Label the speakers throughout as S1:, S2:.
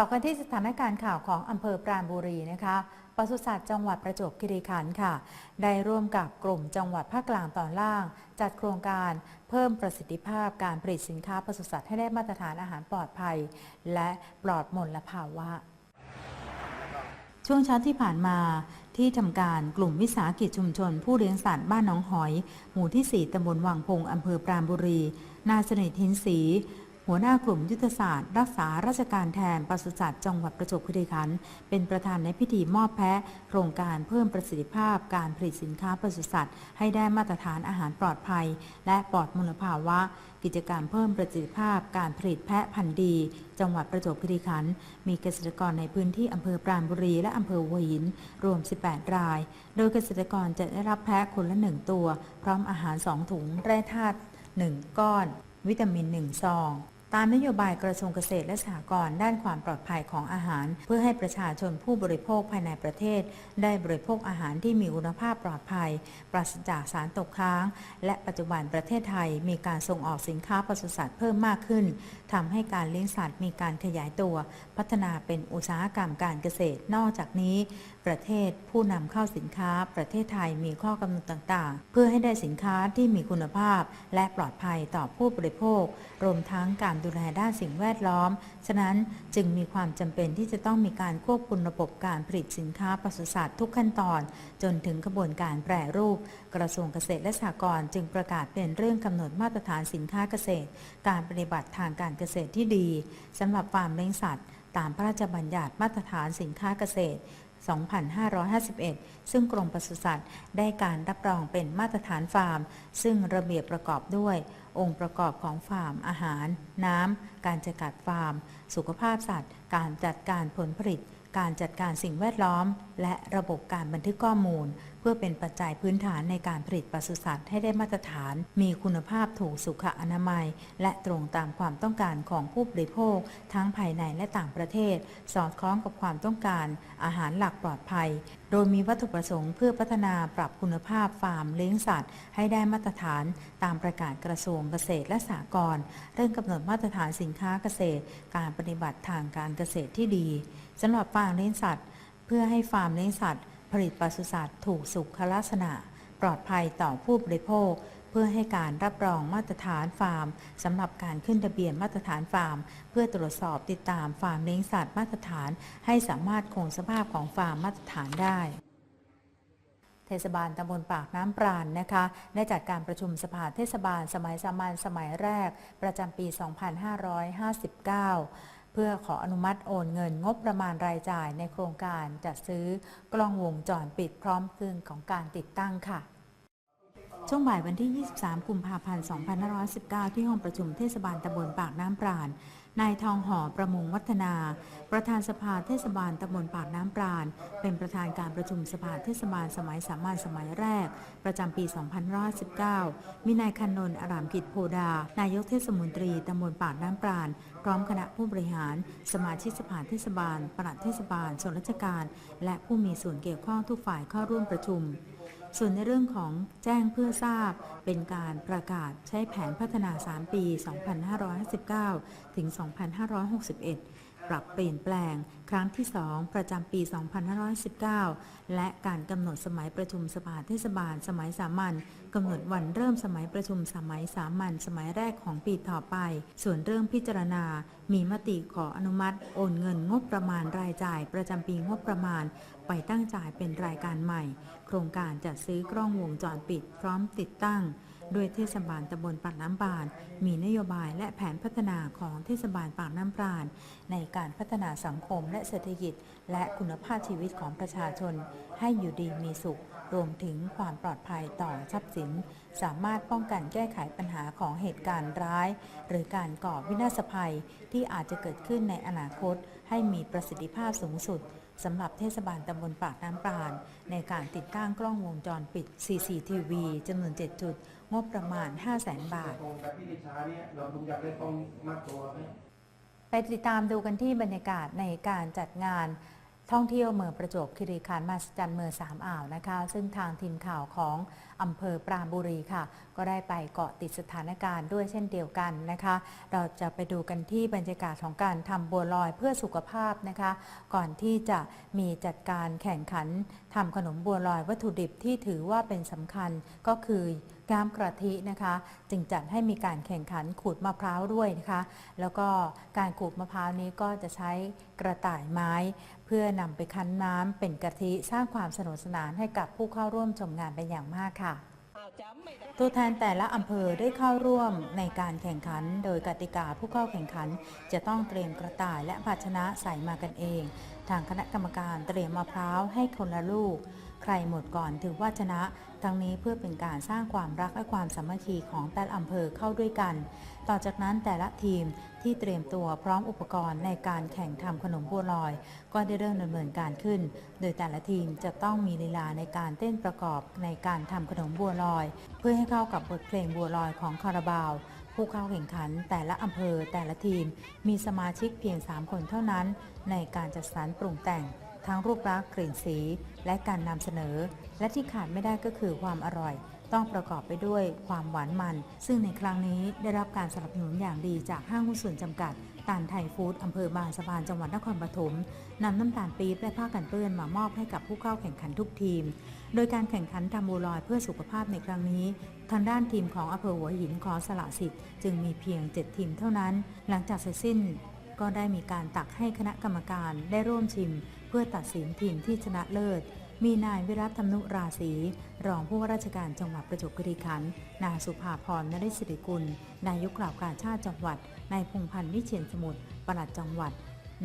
S1: ต่อกันที่สถานการณ์ข่าวของอำเภอปราณบุรีนะคะปศุสัตว์จังหวัดประจวบคีรีขันธ์ค่ะ ได้ร่วมกับกลุ่มจังหวัดภาคกลางตอนล่าง จัดโครงการเพิ่มประสิทธิภาพการผลิตสินค้าปศุสัตว์ให้ได้มาตรฐานอาหารปลอดภัย และปลอดมลภาวะ ช่วงเช้าที่ผ่านมาที่ทำการกลุ่มวิสาหกิจชุมชน ผู้เลี้ยงสัตว์บ้านน้องหอย หมู่ที่ 4ตำบลวังพงอำเภอปราณบุรี นาสนิทหินศรี หัวหน้ากลุ่มยุทธศาสตร์ รักษาราชการแทนปศุสัตว์จังหวัดประจวบคีรีขันธ์เป็นประธานในพิธีมอบแพะโครงการเพิ่มประสิทธิภาพการผลิตสินค้าปศุสัตว์ ให้ได้มาตรฐานอาหารปลอดภัย และปลอดมลภาวะ กิจกรรมเพิ่มประสิทธิภาพการผลิตแพะพันธุ์ดี จังหวัดประจวบคีรีขันธ์มีเกษตรกรในพื้นที่อำเภอปราณบุรีและอำเภอหัวหิน รวม 18 ราย โดยเกษตรกรจะได้รับแพะคนละ 1 ตัว พร้อมอาหาร 2 ถุงแร่ธาตุ1ก้อน วิตามิน 1 ซอง ตามนโยบายกระทรวงเกษตรและสหกรณ์ด้านความปลอดภัยของอาหาร เพื่อให้ประชาชนผู้บริโภคภายในประเทศ ได้บริโภคอาหารที่มีคุณภาพปลอดภัย ปราศจากสารตกค้าง และปัจจุบันประเทศไทยมีการส่งออกสินค้าปศุสัตว์เพิ่มมากขึ้นทำให้การเลี้ยงสัตว์มีการขยายตัว พัฒนาเป็นอุตสาหกรรมการเกษตร นอกจากนี้ ประเทศผู้นำเข้าสินค้า ประเทศไทยมีข้อกำหนดต่างๆ เพื่อให้ได้สินค้าที่มีคุณภาพ และปลอดภัยต่อผู้บริโภค รวมทั้งการดูแลด้านสิ่งแวดล้อม ฉะนั้นจึงมีความจำเป็นที่จะต้องมีการควบคุมระบบการผลิตสินค้าปศุสัตว์ทุกขั้นตอน จนถึงกระบวนการแปรรูป กระทรวงเกษตรและสหกรณ์จึงประกาศเป็นเรื่องกำหนดมาตรฐานสินค้าเกษตร การปฏิบัติทางการเกษตรที่ดีสำหรับฟาร์มเลี้ยงสัตว์ ตามพระราชบัญญัติมาตรฐานสินค้าเกษตร 2551 ซึ่งกรมปศุสัตว์ได้การรับรองเป็นมาตรฐานฟาร์ม ซึ่งระเบียบประกอบด้วย องค์ประกอบของฟาร์ม อาหาร น้ำ การจัดการฟาร์ม สุขภาพสัตว์ การจัดการผลผลิต การจัดการสิ่งแวดล้อม และระบบการบันทึกข้อมูล พื่อเป็นปัจจัยพื้นฐานในการผลิตปศุสัตว์ให้ได้มาตรฐาน มีคุณภาพถูกสุขอนามัย และตรงตามความต้องการของผู้บริโภค ทั้งภายในและต่างประเทศ สอดคล้องกับความต้องการ อาหารหลักปลอดภัย โดยมีวัตถุประสงค์เพื่อพัฒนาปรับคุณภาพฟาร์มเลี้ยงสัตว์ ให้ได้มาตรฐาน ตามประกาศกระทรวงเกษตรและสหกรณ์เรื่องกำหนดมาตรฐานสินค้าเกษตร การปฏิบัติทางการเกษตรที่ดีสำหรับฟาร์มเลี้ยงสัตว์ เพื่อให้ฟาร์มเลี้ยงสัตว์ ผลิตปศุสัตว์ถูกสุขลักษณะ ปลอดภัยต่อผู้บริโภค เพื่อให้การรับรองมาตรฐานฟาร์มสำหรับการขึ้นทะเบียนมาตรฐานฟาร์ม เพื่อตรวจสอบติดตามฟาร์มเลี้ยงสัตว์มาตรฐาน ให้สามารถคงสภาพของฟาร์มมาตรฐานได้เทศบาลตำบลปากน้ำปราณนะคะได้จัดการประชุมสภาเทศบาลสมัยสามัญสมัยแรก ประจำปี 2559 เพื่อขออนุมัติโอนเงินงบประมาณรายจ่ายในโครงการจัดซื้อกล้องวงจรปิดพร้อมเครื่องของการติดตั้งค่ะช่วงบ่ายวันที่ 23 กุมภาพันธ์ 2519 ที่ห้องประชุมเทศบาลตำบลปากน้ำปราณ นายทองหอประมงวัฒนา ประธานสภาเทศบาลตำบลปากน้ำปราณ เป็นประธานการประชุมสภาเทศบาลสมัยสามัญสมัยแรก ประจำปี 2519 มีนายคันนนอารามกิจโพดา นายกเทศมนตรีตำบลปากน้ำปราณ พร้อมคณะผู้บริหาร สมาชิกสภาเทศบาล ปลัดเทศบาล ส่วนราชการ และผู้มีส่วนเกี่ยวข้องทุกฝ่ายเข้าร่วมประชุม ส่วนในเรื่องของแจ้งเพื่อทราบเป็นการประกาศใช้แผนพัฒนา 3 ปี 2559 ถึง 2561 ปรับเปลี่ยนแปลง ครั้งที่ 2 ประจำปี 2519 และการกำหนดสมัยประชุมสภาเทศบาล สมัยสามัญกำหนดวันเริ่มสมัยประชุมสมัยสามัญสมัยแรกของปีต่อไป ส่วนเรื่องพิจารณา มีมติขออนุมัติ โอนเงินงบประมาณรายจ่าย ประจำปีงบประมาณ ไปตั้งจ่ายเป็นรายการใหม่ โครงการจัดซื้อกล้องวงจรปิดพร้อมติดตั้ง โดยเทศบาลตำบลปากน้ำบาน มีนโยบายและแผนพัฒนาของเทศบาลปากน้ำปาณในการพัฒนาสังคมและเศรษฐกิจ และคุณภาพชีวิตของประชาชน ให้อยู่ดีมีสุข รวมถึงความปลอดภัยต่อทรัพย์สิน สามารถป้องกันแก้ไขปัญหาของเหตุการณ์ร้าย หรือการก่อวินาศภัยที่อาจจะเกิดขึ้นในอนาคต ให้มีประสิทธิภาพสูงสุด สำหรับเทศบาลตำบลปากน้ำปราณในการติดตั้งกล้องวงจรปิด CCTV จำนวน 7 จุด งบประมาณ 500,000 บาท
S2: โครงการพิธีช้านี่เราอยากได้กล้องมาตัวไหม
S1: ไปติดตามดูกันที่บรรยากาศในการจัดงานท่องเที่ยวเมืองประจวบคีรีขันธ์มาสจันเมืองสามอ่าวนะคะ ซึ่งทางทีมข่าวของ อำเภอปราณบุรีค่ะ ก็ได้ไปเกาะติดสถานการณ์ด้วยเช่นเดียวกันนะคะ เราจะไปดูกันที่บรรยากาศของการทำบัวลอยเพื่อสุขภาพนะคะ ก่อนที่จะมีจัดการแข่งขันทำขนมบัวลอยวัตถุดิบที่ถือว่าเป็นสำคัญก็คือน้ำกะทินะคะ จึงจัดให้มีการแข่งขันขูดมะพร้าวด้วยนะคะ แล้วก็การขูดมะพร้าวนี้ก็จะใช้กระต่ายไม้ เพื่อนำไปคั้นน้ำเป็นกะทิสร้างความสนุกสนานให้กับผู้เข้าร่วมชมงานเป็นอย่างมากค่ะ ตัวแทนแต่ละอำเภอได้เข้าร่วมในการแข่งขัน โดยกติกาผู้เข้าแข่งขัน จะต้องเตรียมกระต่ายและภาชนะใส่มากันเอง ทางคณะกรรมการเตรียมมะพร้าวให้คนละลูก ใครหมดก่อนถือว่าชนะ ทั้งนี้เพื่อเป็นการสร้างความรักและความสามัคคีของแต่ละอำเภอเข้าด้วยกัน ต่อจากนั้นแต่ละทีมที่เตรียมตัวพร้อมอุปกรณ์ในการแข่งทำขนมบัวลอย ก็ได้เริ่มดำเนินการขึ้น โดยแต่ละทีมจะต้องมีลีลาในการเต้นประกอบในการทำขนมบัวลอย เพื่อให้เข้ากับบทเพลงบัวลอยของคาราบาวผู้เข้าแข่งขันแต่ละอำเภอแต่ละทีม มีสมาชิกเพียง 3 คนเท่านั้น ในการจัดสรรปรุงแต่ง ทั้งรูปลักษณ์กลิ่นสี และการนำเสนอ และที่ขาดไม่ได้ก็คือความอร่อย ต้องประกอบไปด้วยความหวานมัน ซึ่งในครั้งนี้ได้รับการสนับสนุนอย่างดีจากห้างหุ้นส่วนจำกัดตานไทยฟู้ดอำเภอบางสะพานจังหวัดนครปฐมนำน้ำตาลปี๊บและผ้ากันเปื้อนมามอบให้กับผู้เข้าแข่งขันทุกทีม โดยการแข่งขันทำบัวลอยเพื่อสุขภาพในครั้งนี้ ทางด้านทีมของอำเภอหัวหินขอสละสิทธิ์จึงมีเพียง 7 ทีมเท่านั้น หลังจากเสร็จสิ้น ก็ได้มีการตักให้คณะกรรมการได้ร่วมชิม เพื่อตัดสินทีมที่ชนะเลิศ มีนายวิรัตธรรมนุราศีรองผู้ว่าราชการจังหวัดประจวบคีรีขันธ์นางสุภาพรนริศริกุล นายกกล่าวการชาติจังหวัดนายพงพันธ์วิเชียนสมุทรปลัดจังหวัด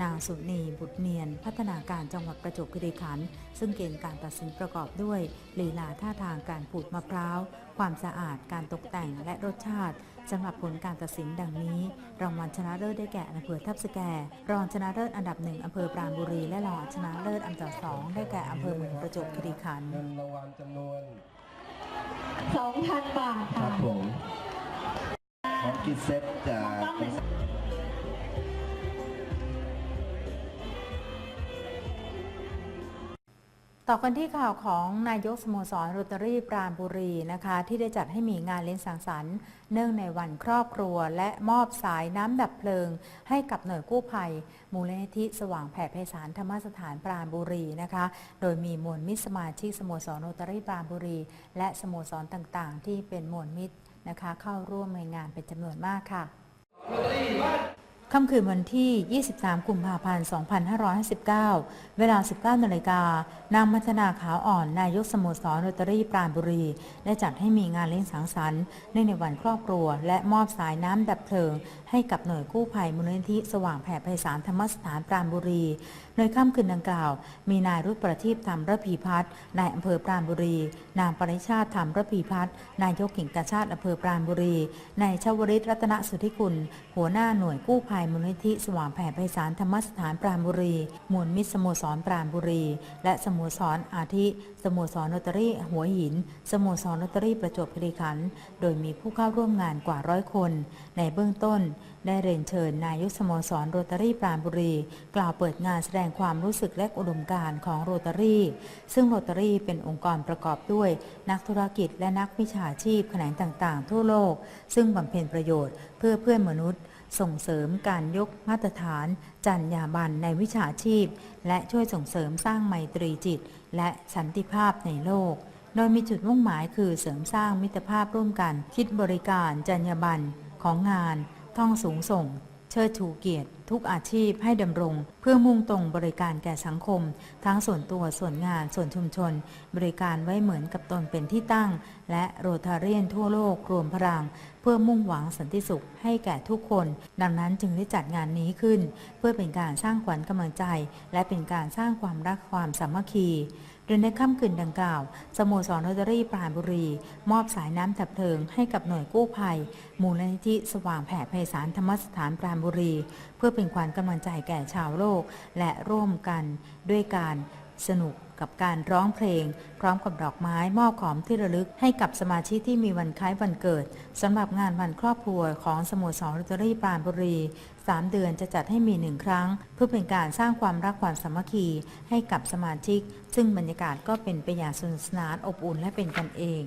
S1: นางสุนีบุตรเนียน พัฒนาการจังหวัดประจวบคีรีขันธ์ซึ่งเกณฑ์การตัดสินประกอบด้วยลีลาท่าทางการขูดมะพร้าว ความสะอาดการตกแต่งและรสชาติ สำหรับผลการตัดสินดังนี้ รางวัลชนะเลิศได้แก่อำเภอทับสแก รองชนะเลิศอันดับหนึ่งอำเภอปราณบุรี และรองชนะเลิศอันดับสองได้แก่อำเภอเมืองประจวบคีรีขันธ์
S2: เงินรางวัลจำนวน
S3: 2,000 บาท
S2: ครั
S3: ค่ะ
S2: บผม ของกิฟต์เซตจาก
S1: ต่อกันที่ข่าวของนายกสโมสรโรตารี่ปราณบุรีนะคะ ที่ได้จัดให้มีงานเลี้ยงสังสรรค์เนื่องในวันครอบครัว และมอบสายน้ำดับเพลิง ให้กับหน่วยกู้ภัย มูลนิธิสว่างแผ่ไพศาลธรรมสถานปราณบุรีนะคะ โดยมีมวลมิตรสมาชิกสโมสรโรตารี่ปราณบุรี และสโมสรต่างๆ ที่เป็นมวลมิตรนะคะ เข้าร่วมในงานเป็นจำนวนมากค่ะ ค่ำคืนวันที่ 23 กุมภาพันธ์ 2559 เวลา 19นาฬิกา นางมัทนาขาวอ่อน นายกสโมสรโรตารี่ปราณบุรี ได้จัดให้มีงานเลี้ยงสังสรรค์เนื่องในวันครอบครัว และมอบสายน้ำดับเพลิง ให้กับหน่วยกู้ภัยมูลนิธิสว่างแผ่ไพศาลธรรมสถานปราณบุรี โดยค่ำคืนดังกล่าว มีนายรุตประทีปธรรมระพีพัฒน์ นายอำเภอปราณบุรี นางปริชาติธรรมระพีพัฒน์ นายกกิ่งกาชาติอำเภอปราณบุรี นายชวริตรัตนสุทธิกุล หัวหน้าหน่วยกู้ภัยมูลนิธิสว่างแผ่ไพศาลธรรมสถานปราณบุรีมวลมิตรสโมสรปราณบุรี และสโมสรอาทิ สโมสรโรตารี่หัวหิน สโมสรโรตารี่ประจวบคีรีขันธ์โดยมีผู้เข้าร่วมงานกว่าร้อยคน ในเบื้องต้น ได้เรียนเชิญนายกสโมสรโรตารี่ปราณบุรี กล่าวเปิดงานแสดงความรู้สึกและอุดมการณ์ของโรตารี่ ซึ่งโรตารี่เป็นองค์กรประกอบด้วย นักธุรกิจและนักวิชาชีพแขนงต่างๆ ทั่วโลก ซึ่งบำเพ็ญประโยชน์เพื่อเพื่อนมนุษย์ ส่งเสริมการยกมาตรฐาน จรรยาบรรณในวิชาชีพ และช่วยส่งเสริมสร้างไมตรีจิต และสันติภาพในโลก โดยมีจุดมุ่งหมายคือเสริมสร้างมิตรภาพร่วมกัน คิดบริการจรรยาบรรณของงาน ท่องสูงส่ง เชิดชูเกียรติ ทุกอาชีพให้ดำรง เพื่อมุ่งตรงบริการแก่สังคม ทั้งส่วนตัวส่วนงานส่วนชุมชน บริการไว้เหมือนกับตนเป็นที่ตั้ง และโรทาเรียนทั่วโลกรวมพลัง เพื่อมุ่งหวังสันติสุขให้แก่ทุกคน ดังนั้นจึงได้จัดงานนี้ขึ้น เพื่อเป็นการสร้างขวัญกำลังใจ และเป็นการสร้างความรักความสามัคคี โดยในค่ำคืนดังกล่าว สโมสรโรตารี่ปราณบุรี มอบสายน้ำดับเพลิงให้กับหน่วยกู้ภัย มูลนิธิสว่างแผ่ไพศาลธรรมสถานปราณบุรี เพื่อเป็นขวัญกำลังใจแก่ชาวโลก และร่วมกันด้วยการสนุก กับการร้องเพลง พร้อมกับดอกไม้มอบของที่ระลึกให้กับสมาชิกที่มีวันคล้ายวันเกิดสำหรับงานวันครอบครัวของสโมสรโรตารี่ปราณบุรี 3 เดือนจะจัดให้มีหนึ่งครั้ง เพื่อเป็นการสร้างความรักความสามัคคีให้กับสมาชิก ซึ่งบรรยากาศก็เป็นไปอย่างสนุกสนานอบอุ่นและเป็นกันเอง